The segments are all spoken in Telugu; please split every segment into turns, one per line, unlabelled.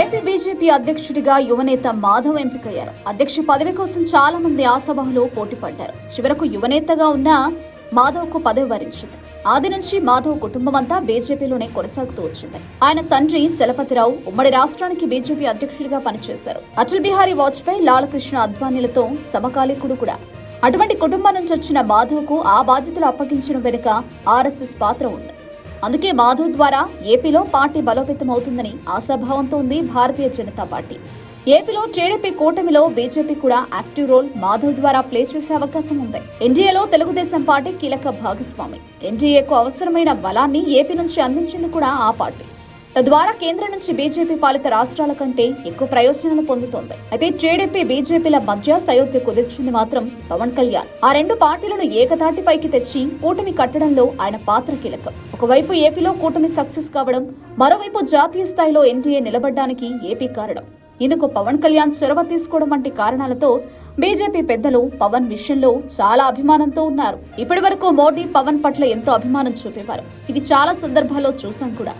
ఏపీ బీజేపీ అధ్యక్షుడిగా యువనేత మాధవ్ ఎంపికయ్యారు. అధ్యక్ష పదవి కోసం చాలా మంది ఆశావహులు పోటీ పడ్డారు. చివరకు యువనేతగా ఉన్న మాధవ్కు పదవి వరించింది. ఆది నుంచి మాధవ్ కుటుంబం అంతా బీజేపీలోనే కొనసాగుతూ వచ్చింది. ఆయన తండ్రి చలపతిరావు ఉమ్మడి రాష్ట్రానికి బీజేపీ అధ్యక్షుడిగా పనిచేశారు. అటల్ బిహారీ వాజ్పేయి లాలకృష్ణ అద్వానీలతో సమకాలీకుడు కూడా. అటువంటి కుటుంబం నుంచి వచ్చిన మాధవ్కు ఆ బాధ్యతలు అప్పగించడం వెనుక ఆర్ఎస్ఎస్ పాత్ర ఉంది. అందుకే మాధవ్ ద్వారా ఏపీలో పార్టీ బలోపేతం అవుతుందని ఆశాభావంతో ఉంది భారతీయ జనతా పార్టీ. ఏపీలో టీడీపీ కూటమిలో బీజేపీ కూడా యాక్టివ్ రోల్ మాధవ్ ద్వారా ప్లే చేసే అవకాశం ఉంది. ఎన్డీఏలో తెలుగుదేశం పార్టీ కీలక భాగస్వామి. ఎన్డీఏకు అవసరమైన బలాన్ని ఏపీ నుంచి అందించింది కూడా ఆ పార్టీ. తద్వారా కేంద్రం నుంచి బీజేపీ పాలిత రాష్ట్రాల కంటే ఎక్కువ ప్రయోజనాలు పొందుతోంది. అయితే టీడీపీ బీజేపీల మధ్య సయోధ్య కుదిర్చింది మాత్రం పవన్ కళ్యాణ్. ఆ రెండు పార్టీలను ఏకతాటిపైకి తెచ్చి కూటమి కట్టడంలో ఆయన పాత్ర కీలకం. ఒకవైపు ఏపీలో కూటమి సక్సెస్ కావడం మరోవైపు జాతీయ స్థాయిలో ఎన్డీఏ నిలబడడానికి ఏపీ కారణం. ఇందుకు పవన్ కళ్యాణ్ చొరవ తీసుకోవడం వంటి కారణాలతో బీజేపీ పెద్దలు పవన్ విషయంలో చాలా అభిమానంతో ఉన్నారు. ఇప్పటి వరకు మోడీ పవన్ పట్ల ఎంతో అభిమానం చూపేవారు. ఇది చాలా సందర్భాల్లో చూసాం కూడా.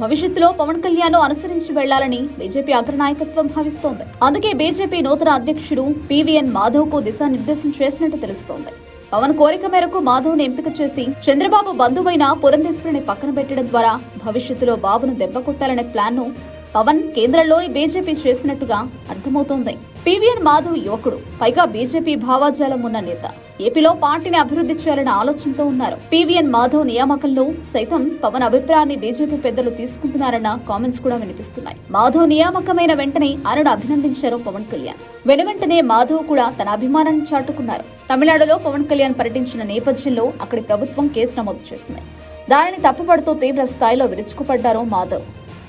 భవిష్యత్తులో పవన్ కళ్యాణ్ అనుసరించి వెళ్ళాలని బీజేపీ అగ్రనాయకత్వం భావిస్తోంది. అందుకే బీజేపీ నూతన అధ్యక్షుడు పివిఎన్ మాధవ్కు దిశానిర్దేశం చేసినట్టు తెలుస్తోంది. పవన్ కోరిక మేరకు మాధవ్ను ఎంపిక చేసి చంద్రబాబు బంధువైన పురంధేశ్వరిని పక్కన పెట్టడం ద్వారా భవిష్యత్తులో బాబును దెబ్బకొట్టాలనే ప్లాన్ను పవన్ కేంద్రంలోని బీజేపీ చేసినట్టుగా అర్థమవుతోంది. పివిఎన్ మాధవ్ యువకుడు పైగా బీజేపీ భావాజాలం ఉన్న నేత. ఏపీలో పార్టీని అభివృద్ధి చేయాలన్న ఆలోచనతో ఉన్నారు. పివిఎన్ మాధవ్ నియామకంలో సైతం పవన్ అభిప్రాయాన్ని బీజేపీ పెద్దలు తీసుకుంటున్నారన్న కామెంట్స్ కూడా వినిపిస్తున్నాయి. మాధవ్ నియామకమైన వెంటనే ఆయన అభినందించారు పవన్ కళ్యాణ్. వెనువెంటనే మాధవ్ కూడా తన అభిమానాన్ని చాటుకున్నారు. తమిళనాడులో పవన్ కళ్యాణ్ పర్యటించిన నేపథ్యంలో అక్కడి ప్రభుత్వం కేసు నమోదు చేసింది. దానిని తప్పుపడుతూ తీవ్ర స్థాయిలో విరుచుకుపడ్డారు మాధవ్.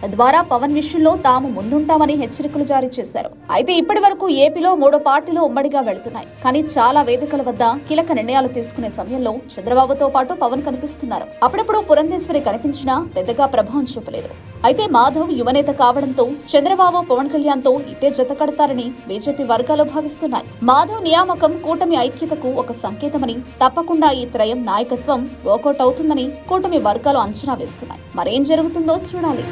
తద్వారా పవన్ విషయంలో తాము ముందుంటామని హెచ్చరికలు జారీ చేశారు. అయితే ఇప్పటి వరకు ఏపీలో మూడు పార్టీలు ఉమ్మడిగా వెళుతున్నాయి. కానీ చాలా వేదికల వద్ద కీలక నిర్ణయాలు తీసుకునే సమయంలో చంద్రబాబుతో పాటు పవన్ కనిపిస్తున్నారు. అప్పుడప్పుడు పురంధేశ్వరి కనిపించినా పెద్దగా ప్రభావం చూపలేదు. అయితే మాధవ్ యువనేత కావడంతో చంద్రబాబు పవన్ కళ్యాణ్తో ఇట్టే జత కడతారని బీజేపీ వర్గాలు భావిస్తున్నాయి. మాధవ్ నియామకం కూటమి ఐక్యతకు ఒక సంకేతమని తప్పకుండా ఈ త్రయం నాయకత్వం వర్కౌట్ అవుతుందని కూటమి వర్గాలు అంచనా వేస్తున్నాయి. మరేం జరుగుతుందో చూడాలి.